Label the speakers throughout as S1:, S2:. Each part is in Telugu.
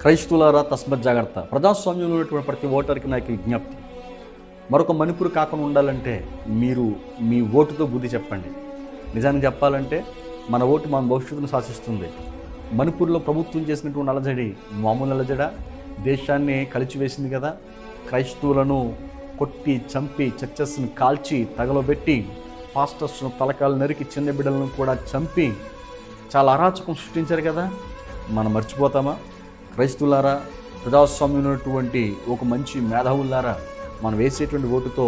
S1: క్రైస్తులారా తస్మత్ జాగ్రత్త. ప్రజాస్వామ్యంలో ఉన్నటువంటి ప్రతి ఓటర్కి నాకు విజ్ఞప్తి. మరొక మణిపూర్ కాకుండా ఉండాలంటే మీరు మీ ఓటుతో బుద్ధి చెప్పండి. నిజానికి చెప్పాలంటే మన ఓటు మన భవిష్యత్తును శాసిస్తుంది. మణిపూర్లో ప్రభుత్వం చేసినటువంటి అలజడి మామూలు అలజడ దేశాన్ని కలిచివేసింది కదా. క్రైస్తవులను కొట్టి చంపి చర్చస్ను కాల్చి తగలబెట్టి పాస్టర్స్ను తలకాలు నరికి చిన్న బిడ్డలను కూడా చంపి చాలా అరాచకం సృష్టించారు కదా. మనం మర్చిపోతామా? క్రైస్తువులారా ప్రజాస్వామ్యం ఉన్నటువంటి ఒక మంచి మేధావులారా మనం వేసేటువంటి ఓటుతో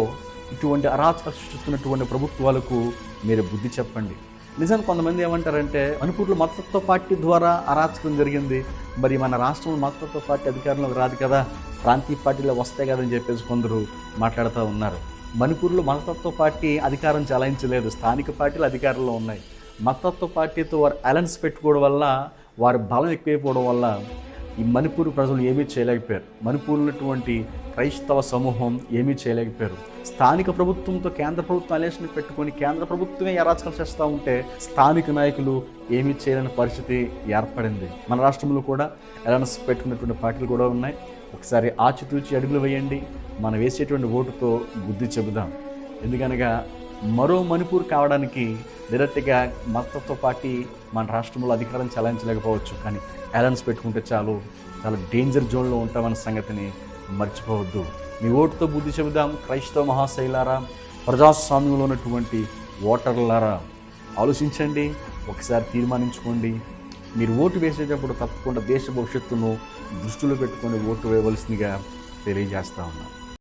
S1: ఇటువంటి అరాచక సృష్టిస్తున్నటువంటి ప్రభుత్వాలకు మీరు బుద్ధి చెప్పండి. నిజానికి కొంతమంది ఏమంటారంటే మణిపూర్లో మతత్వ పార్టీ ద్వారా అరాచకం జరిగింది. మరి మన రాష్ట్రంలో మతత్వ పార్టీ అధికారంలోకి రాదు కదా ప్రాంతీయ పార్టీలో వస్తాయి కదా అని చెప్పేసి కొందరు మాట్లాడుతూ ఉన్నారు. మణిపూర్లో మతతత్వ పార్టీ అధికారం చలాయించలేదు. స్థానిక పార్టీలు అధికారంలో ఉన్నాయి. మతతత్వ పార్టీతో వారు అలయన్స్ పెట్టుకోవడం వల్ల వారి బలం ఎక్కువైపోవడం వల్ల ఈ మణిపూర్ ప్రజలు ఏమీ చేయలేకపోయారు. మణిపూర్ ఉన్నటువంటి క్రైస్తవ సమూహం ఏమీ చేయలేకపోయారు. స్థానిక ప్రభుత్వంతో కేంద్ర ప్రభుత్వం అలేషన్ పెట్టుకొని కేంద్ర ప్రభుత్వమే అరాచకం చేస్తూ ఉంటే స్థానిక నాయకులు ఏమీ చేయలేని పరిస్థితి ఏర్పడింది. మన రాష్ట్రంలో కూడా అలయన్స్ పెట్టుకున్నటువంటి పార్టీలు కూడా ఉన్నాయి. ఒకసారి ఆచితూచి అడుగులు వేయండి. మనం వేసేటువంటి ఓటుతో బుద్ధి చెబుదాం. ఎందుకనగా మరో మణిపూర్ కావడానికి డైరెక్ట్గా మతత్వ పార్టీ మన రాష్ట్రంలో అధికారం చలాయించలేకపోవచ్చు. కానీ అలయన్స్ పెట్టుకుంటే చాలు చాలా డేంజర్ జోన్లో ఉంటామన్న సంగతిని మర్చిపోవద్దు. మీ ఓటుతో బుద్ధి చెబుదాం క్రైస్తవ మహాశైలారా ప్రజాస్వామ్యంలో ఉన్నటువంటి ఓటర్లారా. ఆలోచించండి ఒకసారి తీర్మానించుకోండి. మీరు ఓటు వేసేటప్పుడు తప్పకుండా దేశ భవిష్యత్తును దృష్టిలో పెట్టుకొని ఓటు వేయవలసిందిగా తెలియజేస్తా ఉన్నాను.